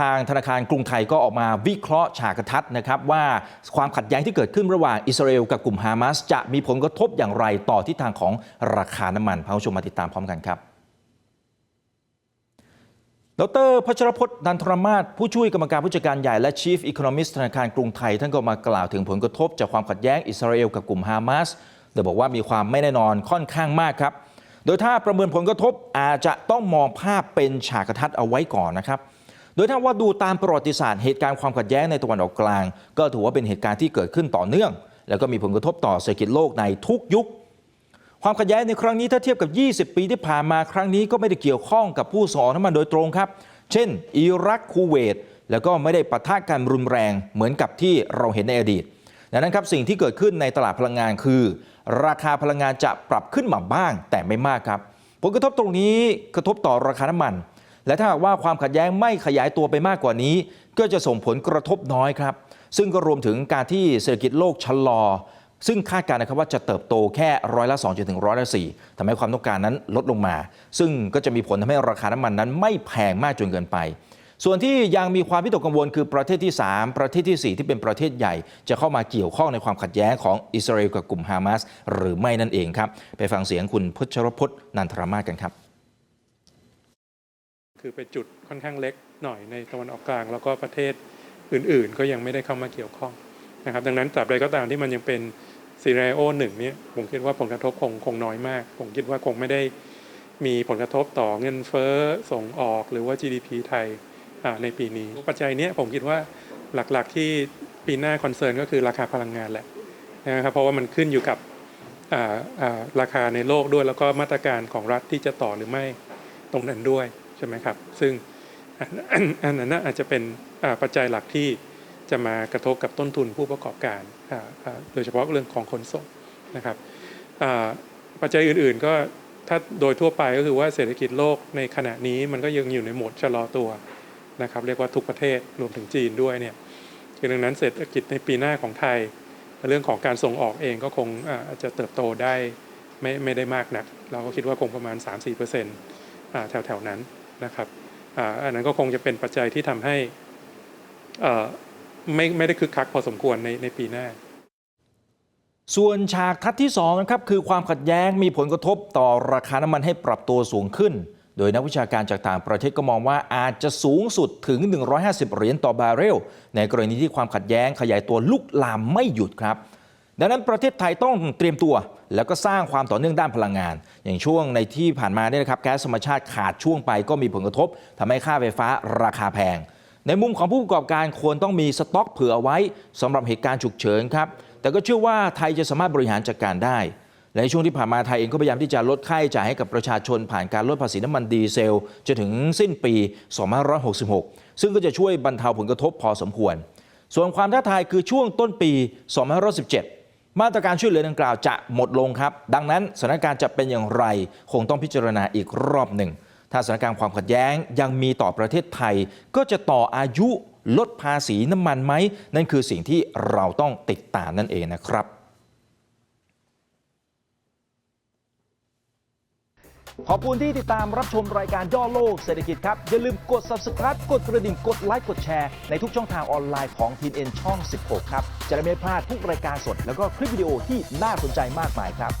ทางธนาคารกรุงไทยก็ออกมาวิเคราะห์ฉากทัศน์นะครับว่าความขัดแย้งที่เกิดขึ้นระหว่างอิสราเอลกับกลุ่มฮามาสจะมีผลกระทบอย่างไรต่อทิศทางของราคาน้ำมันพาผู้ชมมาติดตามพร้อมกันครับดรพัชรพจน์นันทรมาศผู้ช่วยกรรมการผู้จัดการใหญ่และ Chief Economist ธนาคารกรุงไทย ท่านก็มากล่าวถึงผลกระทบจากความขัดแย้งอิสราเอลกับกลุ่มฮามาสโดยบอกว่ามีความไม่แน่นอนค่อนข้างมากครับ โดยถ้าประเมินผลกระทบอาจจะต้องมองภาพเป็นฉากทัศน์เอาไว้ก่อนนะครับ โดยถ้าว่าดูตามประวัติศาสตร์เหตุการณ์ความขัดแย้งในตะวันออกกลาง ก็ถือว่าเป็นเหตุการณ์ที่เกิดขึ้นต่อเนื่อง แล้วก็มีผลกระทบต่อเศรษฐกิจโลกในทุกยุค ความขัดแย้งในครั้งนี้ถ้าเทียบกับ 20 ปีที่ผ่านมาครั้งนี้ก็ไม่ได้เกี่ยวข้องกับผู้ส่งออกน้ำมันโดยตรงครับ เช่น อิรักคูเวต แล้วก็ไม่ได้ปะทะกันรุนแรงเหมือนกับที่เราเห็นในอดีตดังนั้นครับสิ่งที่เกิดขึ้นในตลาดพลังงานคือ ราคาพลังงานจะปรับขึ้นมาบ้างแต่ไม่มากครับ ผลกระทบตรงนี้กระทบต่อราคาน้ำมัน และถ้าหากว่าความขัดแย้งไม่ขยายตัวไปมากกว่านี้ ก็จะส่งผลกระทบน้อยครับ ซึ่งก็รวมถึงการที่เศรษฐกิจโลกชะลอ ซึ่งคาดการณ์นะครับว่าจะเติบโตแค่ร้อยละ2จนถึงร้อยละ4ทำให้ความต้องการนั้นลดลงมา ซึ่งก็จะมีผลทำให้ราคาน้ำมันนั้นไม่แพงมากจนเกินไปส่วนที่ยังมีความวิตกกังวลคือประเทศที่ 3 ประเทศทีสี่ 4 ที่เป็นประเทศใหญ่ จะเข้ามาเกี่ยวข้องในความขัดแย้งของอิสราเอลกับกลุ่มฮามาสหรือไม่นั่นเองครับ ไปฟังเสียงคุณพชรพจน์นันทรมาศกันครับ คือเป็นจุดค่อนข้างเล็กหน่อยในตะวันออกกลาง แล้วก็ประเทศอื่นๆ ก็ยังไม่ได้เข้ามาเกี่ยวข้องนะครับ ดังนั้นตราบใดก็ตามที่มันยังเป็นซีเรโอหนึ่งเนี่ยผมคิดว่าผลกระทบคงคงน้อยมาก ผมคิดว่าคงไม่ได้มีผลกระทบต่อเงินเฟ้อส่งออกหรือว่า GDP ไทยในปีนี้ ปัจจัยนี้ผมคิดว่าหลักๆที่ปีหน้าคอนเซิร์นก็คือราคาพลังงานแหละนะครับเพราะว่ามันขึ้นอยู่กับราคาในโลกด้วย แล้วก็มาตรการของรัฐที่จะต่อหรือไม่ตรงนั้นด้วย ช่ไหมครับ ซึ่งอันนั้นอาจจะเป็นปัจจัยหลักที่จะมากระทบกับต้นทุนผู้ประกอบการ โดยเฉพาะเรื่องของขนส่งนะครับปัจจัยอื่นๆก็ถ้าโดยทั่วไปก็คือว่าเศรษฐกิจโลกในขณะนี้มันก็ยังอยู่ในโหมดชะลอตัวนะครับเรียกว่าทุกประเทศรวมถึงจีนด้วยเนี่ยคือดังนั้นเศรษฐกิจในปีหน้าของไทย เรื่องของการส่งออกเองก็คงอาจจะเติบโตได้ไม่ไม่ได้มากนัก เราก็คิดว่าคงประมาณ 3-4%อ่าแถวแถวๆนั้น นะครับอันนั้นก็คงจะเป็นปัจจัยที่ทำให้ไม่ไม่ได้คึกคักพอสมควรในในปีหน้า ส่วนฉากทัศที่2นะครับคือความขัดแย้งมีผลกระทบต่อราคาน้ำมันให้ปรับตัวสูงขึ้น โดยนักวิชาการจากต่างประเทศก็มองว่าอาจจะสูงสุดถึง 150 เหรียญต่อบาร์เรล ในกรณีที่ความขัดแย้งขยายตัวลุกลามไม่หยุดครับ ดังนั้นประเทศไทยต้องเตรียมตัว แล้วก็สร้างความต่อเนื่องด้านพลังงาน อย่างช่วงในที่ผ่านมาเนี่ยนะครับแก๊สธรรมชาติขาดช่วงไปก็มีผลกระทบทำให้ค่าไฟฟ้าราคาแพง ในมุมของผู้ประกอบการควรต้องมีสต็อกเผื่ออไว้สำหรับเหตุการณ์ฉุกเฉินครับแต่ก็เชื่อว่าไทยจะสามารถบริหารจัดการได้และในช่วงที่ผ่านมาไทยเองก็พยายามที่จะลดค่าใช้จ่ายให้กับประชาชนผ่านการลดภาษีน้ำมันดีเซลจนถึงสิ้นปี 2566 ซึ่งก็จะช่วยบรรเทาผลกระทบพอสมควร ส่วนความท้าทายคือช่วงต้นปี 2517 มาตรการช่วยเหลือดังกล่าวจะหมดลงครับ ดังนั้นสถานการณ์จะเป็นอย่างไร คงต้องพิจารณาอีกรอบหนึ่ง ถ้าสถานการณ์ความขัดแย้งยังมีต่อประเทศไทย ก็จะต่ออายุลดภาษีน้ำมันไหม นั่นคือสิ่งที่เราต้องติดตามนั่นเองนะครับ ขอบคุณที่ติดตามรับชมรายการย่อโลกเศรษฐกิจครับ อย่าลืมกด subscribe กดกระดิ่งกดไลค์กดแชร์ในทุกช่องทางออนไลน์ของทีเอ็นช่อง 16 ครับ จะได้ไม่พลาดทุกรายการสด แล้วก็คลิปวิดีโอที่น่าสนใจมากมายครับ